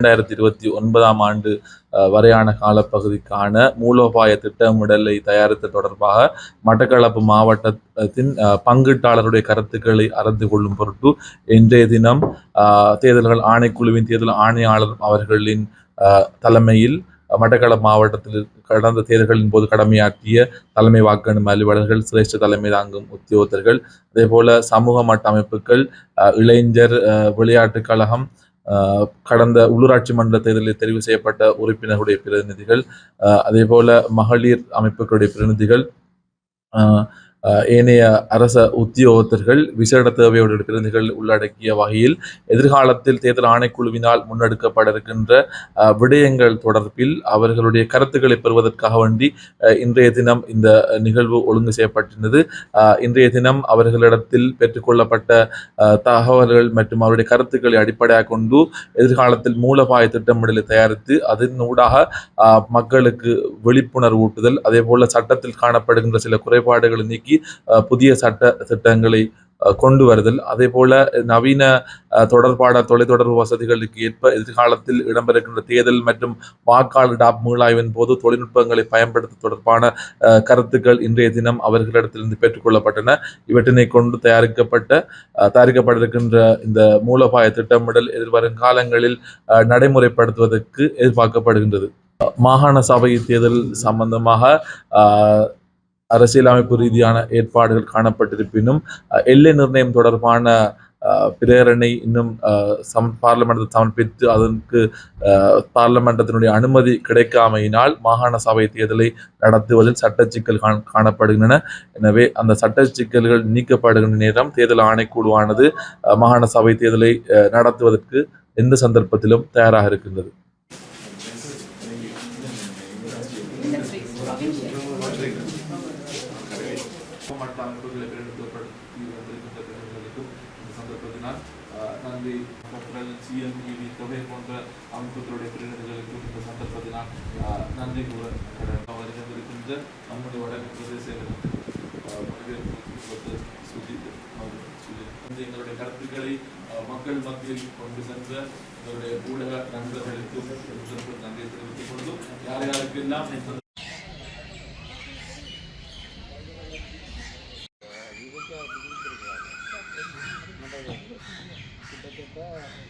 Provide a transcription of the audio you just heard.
இரண்டாயிரத்தி இருபத்தி ஒன்பதாம் ஆண்டு வரையான காலப்பகுதிக்கான மூலோபாய திட்டமிடலை தயாரித்த தொடர்பாக மட்டக்களப்பு மாவட்டத்தின் பங்கீட்டாளருடைய கருத்துக்களை அறிந்து கொள்ளும் பொருட்டு இன்றைய தினம் தேர்தல்கள் ஆணைக்குழுவின் தேர்தல் ஆணையாளர் அவர்களின் தலைமையில் மட்டக்களப்பு மாவட்டத்தில் கடந்த தேர்தல்களின் போது கடமையாற்றிய தலைமை வாக்கெண்ணும் அலுவலர்கள் சிரேஷ்ட தலைமை தாங்கும் உத்தியோகத்தர்கள் அதேபோல சமூக மட்ட அமைப்புகள் அஹ், இளைஞர் அஹ், விளையாட்டுக் கழகம் கடந்த உள்ளூராட்சி மன்ற தேர்தலில் தெரிவு செய்யப்பட்ட உறுப்பினர்களுடைய பிரதிநிதிகள் அதே போல மகளிர் அமைப்புகளுடைய பிரதிநிதிகள் ஏனைய அரச உத்தியோகத்தர்கள் விசேட தேவையோடு பிரதிநிதிகள் உள்ளடக்கிய வகையில் எதிர்காலத்தில் தேர்தல் ஆணைக்குழுவினால் முன்னெடுக்கப்பட இருக்கின்ற விடயங்கள் தொடர்பில் அவர்களுடைய கருத்துக்களை பெறுவதற்காக வேண்டி இன்றைய தினம் இந்த நிகழ்வு ஒழுங்கு செய்யப்பட்டிருந்தது. இன்றைய தினம் அவர்களிடத்தில் பெற்றுக்கொள்ளப்பட்ட தகவல்கள் மற்றும் அவருடைய கருத்துக்களை அடிப்படையாக கொண்டு எதிர்காலத்தில் மூலபாய திட்டமிடலை தயாரித்து அதன் ஊடாக மக்களுக்கு விழிப்புணர்வு ஊட்டுதல் அதே போல சட்டத்தில் காணப்படுகின்ற சில குறைபாடுகளை நீக்கி நோக்கி புதிய சட்ட திட்டங்களை அஹ், கொண்டு வருதல். அதே போல நவீன அஹ், தொடர்பாட தொலைத்தொடர்பு வசதிகளுக்கு ஏற்ப எதிர்காலத்தில் இடம்பெறுகின்ற தேர்தல் மற்றும் வாக்காளர் டாப் மீளாய்வின் போது தொழில்நுட்பங்களை பயன்படுத்த தொடர்பான அஹ், கருத்துக்கள் இன்றைய தினம் அவர்களிடத்திலிருந்து பெற்றுக்கொள்ளப்பட்டன இவற்றினை கொண்டு தயாரிக்கப்பட்ட அஹ், இந்த மூலபாய திட்டமிடல் எதிர்வரும் காலங்களில் அஹ், நடைமுறைப்படுத்துவதற்கு எதிர்பார்க்கப்படுகின்றது. மாகாண சபை தேர்தல் சம்பந்தமாக அரசியலமைப்பு ரீதியான ஏற்பாடுகள் காணப்பட்டிருப்பினும் எல்லை நிர்ணயம் தொடர்பான பிரேரணை இன்னும் சம் பார்லமெண்டத்தை சமர்ப்பித்து அதற்கு பார்லமெண்டத்தினுடைய அனுமதி கிடைக்காமையினால் மாகாண சபை தேர்தலை நடத்துவதில் சட்ட சிக்கல் காணப்படுகின்றன. எனவே அந்த சட்ட சிக்கல்கள் நீக்கப்படுகின்ற நேரம் தேர்தல் ஆணைக்குழுவானது மாகாண சபை தேர்தலை நடத்துவதற்கு எந்த சந்தர்ப்பத்திலும் தயாராக இருக்கின்றது. மற்ற அமைப்புகளை பிரதிநிதித்துவப்படுத்தி பிரதிநிதிகளுக்கும் இந்த சந்தர்ப்பத்தினால் நன்றி கற்றல் சிஎம்இவி தொகை போன்ற அமைப்புகளுடைய பிரதிநிதிகளுக்கும் இந்த சந்தர்ப்பத்தினால் நன்றி கூற வருகின்றிருக்கின்ற நம்முடைய வடக்கு பிரதேச எங்களுடைய கருத்துக்களை மக்கள் மத்தியில் கொண்டு சென்ற எங்களுடைய ஊடக நண்பர்களுக்கும் நன்றி தெரிவித்துக் யார் யாருக்கெல்லாம் இந்த கிட்டத்தட்ட